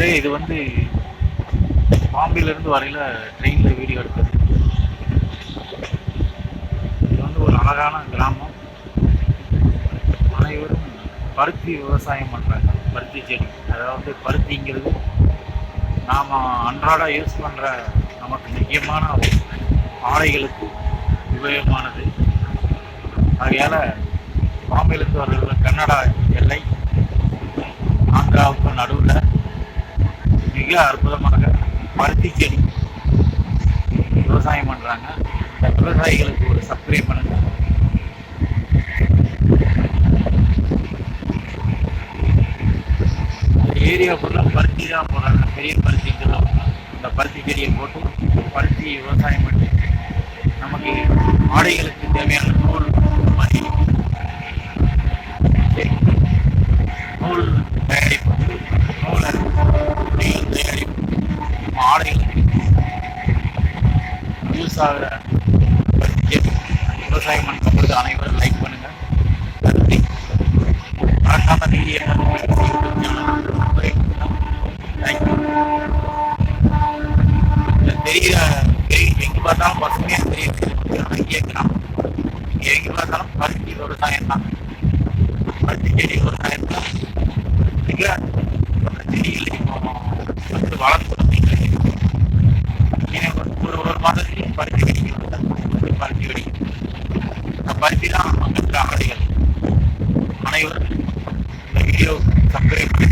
வந்து இது வந்து பாம்பேலேருந்து வரையில் ட்ரெயினில் வீடியோ எடுக்கிறது இது வந்து ஒரு அழகான கிராமம். அனைவரும் பருத்தி விவசாயம் பண்ணுறாங்க பருத்தி செடி. அதாவது பருத்திங்கிறது நாம் அன்றாட யூஸ் பண்ணுற நமக்கு முக்கியமான ஆடைகளுக்கு உபயோகமானது. ஆகையால் பாம்பேலேருந்து வர்றது கன்னடா எல்லை. ஆந்திராவுக்கு நடுவில் மிக அற்புதமாக பருத்தி செடி விவசாயம் பண்ணுறாங்க இந்த விவசாயிகளுக்கு ஒரு சப்ஸ்கிரைப் பண்ணுங்க. ஏரியா ஃபுல்லாக பருத்தி தான் போடுறாங்க. பெரிய பருத்திங்கெல்லாம் இந்த பருத்தி செடியை போட்டு பருத்தி விவசாயம் பண்ணி நமக்கு ஆடைகளுக்கு தேவையான நூல் இந்த மாதிரி நூல் தயாரிப்பு நூலை துணிகள் தயாரிப்பு நம்ம ஆடைகளுக்கு யூஸ் விவசாயம் பண்ணப்படுது அனைவரும் லைக் பண்ணுங்கள் நன்றி. மறக்காம நீடிய தேங்க்யூ தெரிகிற தெரி- பார்த்தாலும் பசுமையாக தெரியுது. அங்கேயே கிராமம் இங்க பார்த்தாலும் பருத்தி விவசாயம் தான். பருத்தி செடி விவசாயம் தான். மிக செடிகளை இப்போ வந்து வளர்த்து வந்தீங்க. இன்னும் ஒரு- ஒரு ஒரு மாதத்துக்கு பருத்தி வெடிக்கும் பருத்தி வெடிக்கும் அந்த பருத்தி தான் மற்ற ஆடைகள் அனைவரும் இந்த வீடியோ சப்ஸ்கிரைப் பண்ணி